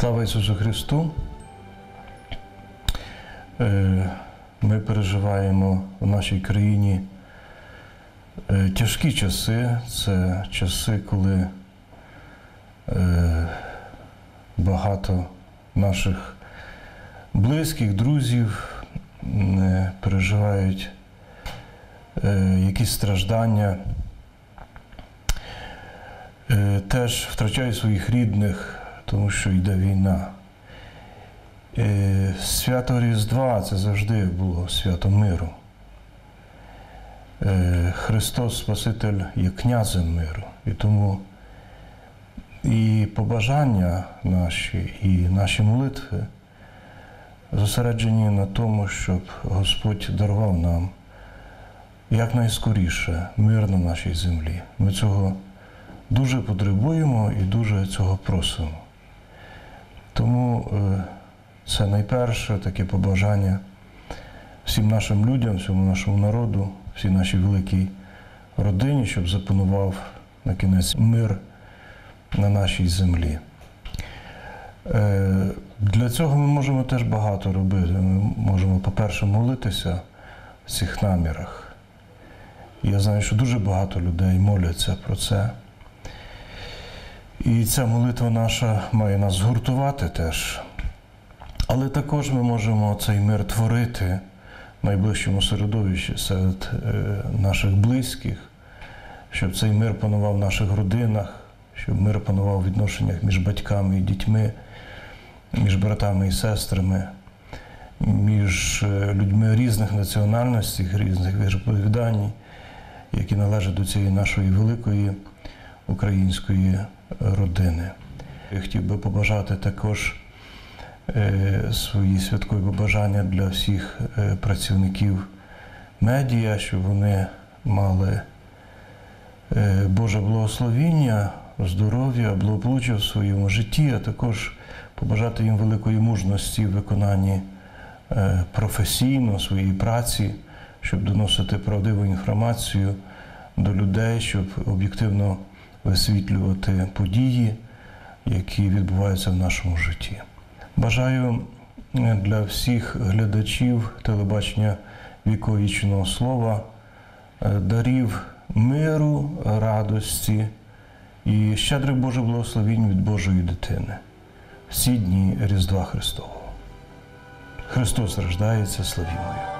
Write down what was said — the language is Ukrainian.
Слава Ісусу Христу! Е, Ми переживаємо в нашій країні е, тяжкі часи. Це часи, коли е, багато наших близьких, друзів переживають якісь страждання, теж втрачають своїх рідних, тому що йде війна. Е, Свято Різдва це завжди було свято миру. Е, Христос Спаситель є князем миру. І тому і побажання наші, і наші молитви зосереджені на тому, щоб Господь дарував нам якнайскоріше мир на нашій землі. Ми цього дуже потребуємо і дуже цього просимо. Тому е, це найперше таке побажання всім нашим людям, всьому нашому народу, всій нашій великій родині, щоб запанував на кінець мир на нашій землі. Е, Для цього ми можемо теж багато робити. Ми можемо, по-перше, молитися в цих намірах. Я знаю, що дуже багато людей моляться про це. І ця молитва наша має нас згуртувати теж. Але також ми можемо цей мир творити в найближчому середовищі серед е, наших близьких, щоб цей мир панував в наших родинах, щоб мир панував у відношеннях між батьками і дітьми, між братами і сестрами, між е, людьми різних національностей, різних віросповідань, які належать до цієї нашої великої української родини. Я хотів би побажати також е, свої святкові побажання для всіх е, працівників медіа, щоб вони мали е, Боже благословіння, здоров'я, благополуччя в своєму житті, а також побажати їм великої мужності в виконанні професійно своєї праці, щоб доносити правдиву інформацію до людей, щоб об'єктивно висвітлювати події, які відбуваються в нашому житті. Бажаю е, для всіх глядачів телебачення віковічного слова е, дарів миру, радості і щедрих Божих благословінь від Божої дитини. Всі дні Різдва Христового. Христос рождається, славімо Його!